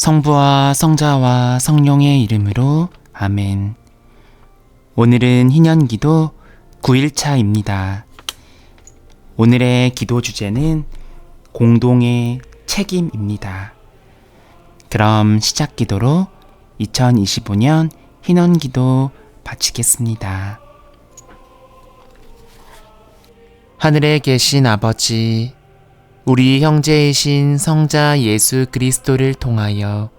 성부와 성자와 성령의 이름으로 아멘. 오늘은 희년기도 9일차입니다. 오늘의 기도 주제는 공동의 책임입니다. 그럼 시작 기도로 2025년 희년 기도 바치겠습니다. 하늘에 계신 아버지, 우리 형제이신 성자 예수 그리스도를 통하여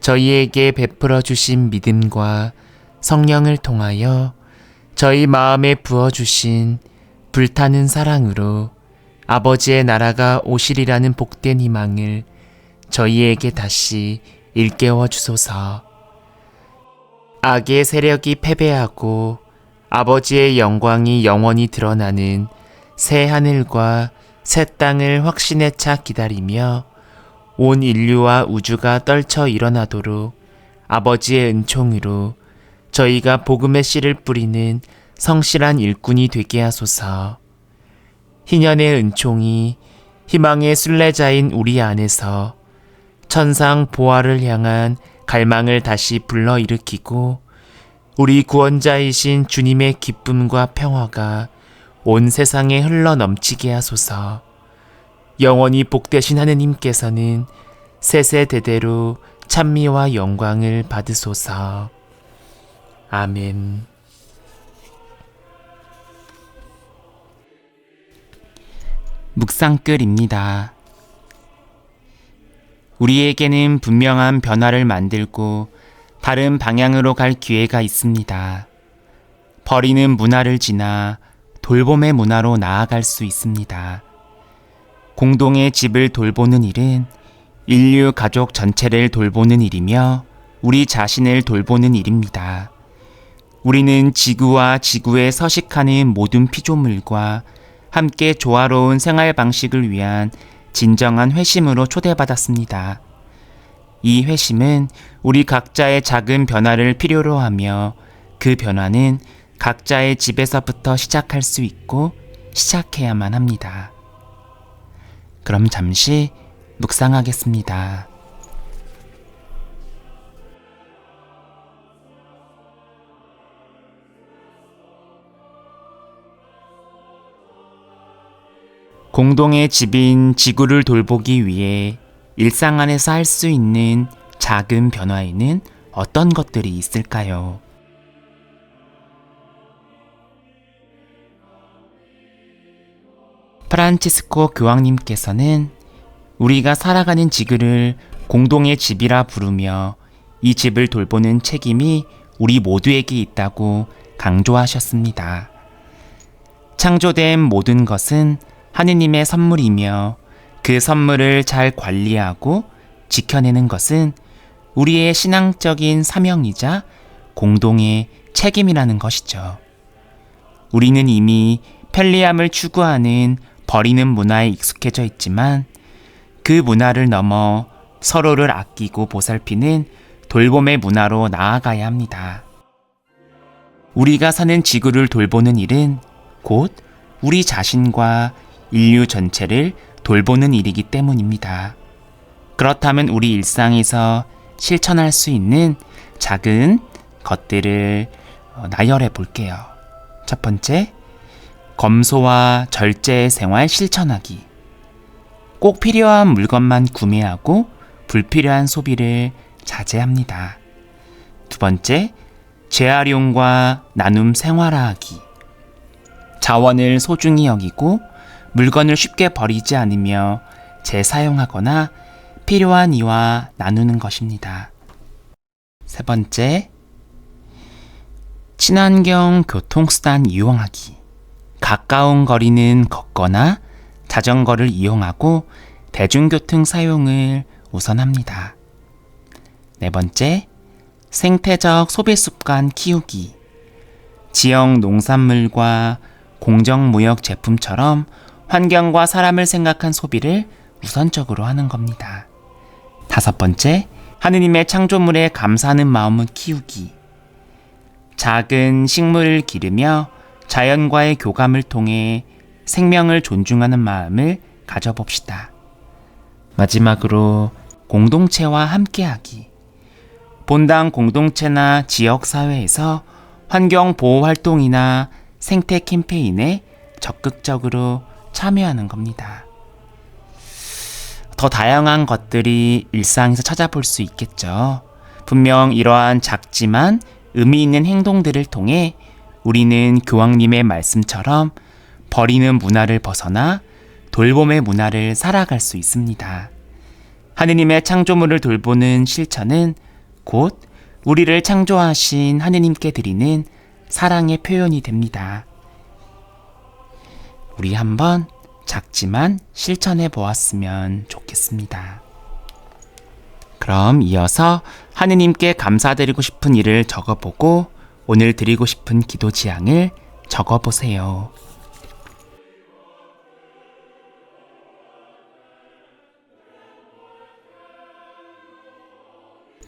저희에게 베풀어 주신 믿음과 성령을 통하여 저희 마음에 부어 주신 불타는 사랑으로 아버지의 나라가 오시리라는 복된 희망을 저희에게 다시 일깨워 주소서. 악의 세력이 패배하고 아버지의 영광이 영원히 드러나는 새 하늘과 새 땅을 확신에 차 기다리며 온 인류와 우주가 떨쳐 일어나도록 아버지의 은총으로 저희가 복음의 씨를 뿌리는 성실한 일꾼이 되게 하소서. 희년의 은총이 희망의 순례자인 우리 안에서 천상 보화를 향한 갈망을 다시 불러일으키고 우리 구원자이신 주님의 기쁨과 평화가 온 세상에 흘러 넘치게 하소서. 영원히 복되신 하느님께서는 세세대대로 찬미와 영광을 받으소서. 아멘. 묵상글입니다. 우리에게는 분명한 변화를 만들고 다른 방향으로 갈 기회가 있습니다. 버리는 문화를 지나 돌봄의 문화로 나아갈 수 있습니다. 공동의 집을 돌보는 일은 인류 가족 전체를 돌보는 일이며 우리 자신을 돌보는 일입니다. 우리는 지구와 지구에 서식하는 모든 피조물과 함께 조화로운 생활 방식을 위한 진정한 회심으로 초대받았습니다. 이 회심은 우리 각자의 작은 변화를 필요로 하며 그 변화는 각자의 집에서부터 시작할 수 있고 시작해야만 합니다. 그럼 잠시 묵상하겠습니다. 공동의 집인 지구를 돌보기 위해 일상 안에서 할 수 있는 작은 변화에는 어떤 것들이 있을까요? 프란치스코 교황님께서는 우리가 살아가는 지구를 공동의 집이라 부르며 이 집을 돌보는 책임이 우리 모두에게 있다고 강조하셨습니다. 창조된 모든 것은 하느님의 선물이며 그 선물을 잘 관리하고 지켜내는 것은 우리의 신앙적인 사명이자 공동의 책임이라는 것이죠. 우리는 이미 편리함을 추구하는 버리는 문화에 익숙해져 있지만 그 문화를 넘어 서로를 아끼고 보살피는 돌봄의 문화로 나아가야 합니다. 우리가 사는 지구를 돌보는 일은 곧 우리 자신과 인류 전체를 돌보는 일이기 때문입니다. 그렇다면 우리 일상에서 실천할 수 있는 작은 것들을 어, 나열해 볼게요. 첫 번째, 검소와 절제 생활 실천하기. 꼭 필요한 물건만 구매하고 불필요한 소비를 자제합니다. 두 번째, 재활용과 나눔 생활화하기. 자원을 소중히 여기고 물건을 쉽게 버리지 않으며 재사용하거나 필요한 이와 나누는 것입니다. 세 번째, 친환경 교통수단 이용하기. 가까운 거리는 걷거나 자전거를 이용하고 대중교통 사용을 우선합니다. 네 번째, 생태적 소비 습관 키우기. 지역 농산물과 공정무역 제품처럼 환경과 사람을 생각한 소비를 우선적으로 하는 겁니다. 다섯 번째, 하느님의 창조물에 감사하는 마음을 키우기. 작은 식물을 기르며 자연과의 교감을 통해 생명을 존중하는 마음을 가져봅시다. 마지막으로 공동체와 함께하기. 본당 공동체나 지역사회에서 환경보호 활동이나 생태 캠페인에 적극적으로 참여하는 겁니다. 더 다양한 것들이 일상에서 찾아볼 수 있겠죠. 분명 이러한 작지만 의미 있는 행동들을 통해 우리는 교황님의 말씀처럼 버리는 문화를 벗어나 돌봄의 문화를 살아갈 수 있습니다. 하느님의 창조물을 돌보는 실천은 곧 우리를 창조하신 하느님께 드리는 사랑의 표현이 됩니다. 우리 한번 작지만 실천해 보았으면 좋겠습니다. 그럼 이어서 하느님께 감사드리고 싶은 일을 적어보고 오늘 드리고 싶은 기도 지향을 적어 보세요.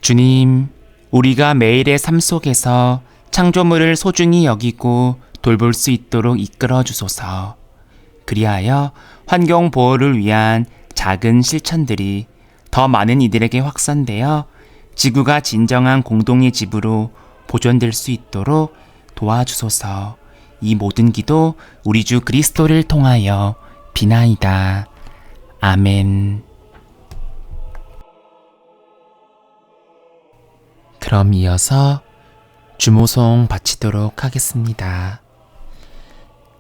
주님, 우리가 매일의 삶 속에서 창조물을 소중히 여기고 돌볼 수 있도록 이끌어 주소서. 그리하여 환경 보호를 위한 작은 실천들이 더 많은 이들에게 확산되어 지구가 진정한 공동의 집으로 보존될 수 있도록 도와주소서. 이 모든 기도 우리 주 그리스도를 통하여 비나이다. 아멘. 그럼 이어서 주모송 바치도록 하겠습니다.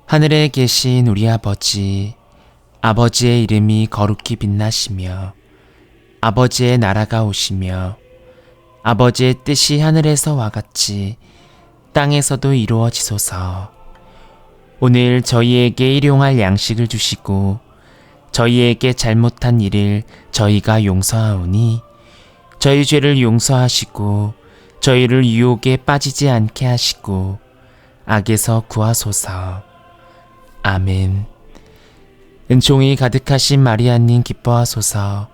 하늘에 계신 우리 아버지, 아버지의 이름이 거룩히 빛나시며, 아버지의 나라가 오시며, 아버지의 뜻이 하늘에서 와 같이 땅에서도 이루어지소서. 오늘 저희에게 일용할 양식을 주시고, 저희에게 잘못한 일을 저희가 용서하오니, 저희 죄를 용서하시고 저희를 유혹에 빠지지 않게 하시고 악에서 구하소서. 아멘. 은총이 가득하신 마리아님 기뻐하소서.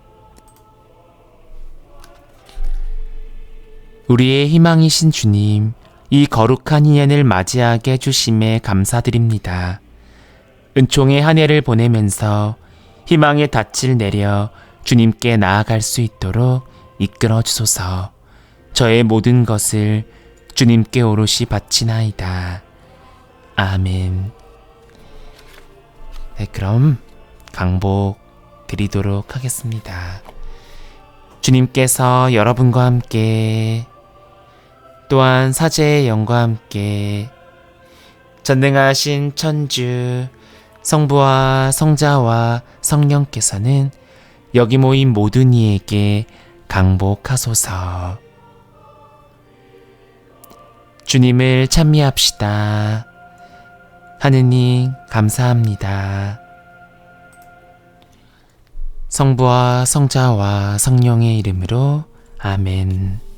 우리의 희망이신 주님, 이 거룩한 인연을 맞이하게 해주심에 감사드립니다. 은총의 한 해를 보내면서 희망의 닻을 내려 주님께 나아갈 수 있도록 이끌어 주소서. 저의 모든 것을 주님께 오롯이 바치나이다. 아멘. 네, 그럼 강복 드리도록 하겠습니다. 주님께서 여러분과 함께 또한 사제의 영과 함께 전능하신 천주 성부와 성자와 성령께서는 여기 모인 모든 이에게 강복하소서. 주님을 찬미합시다. 하느님, 감사합니다. 성부와 성자와 성령의 이름으로 아멘.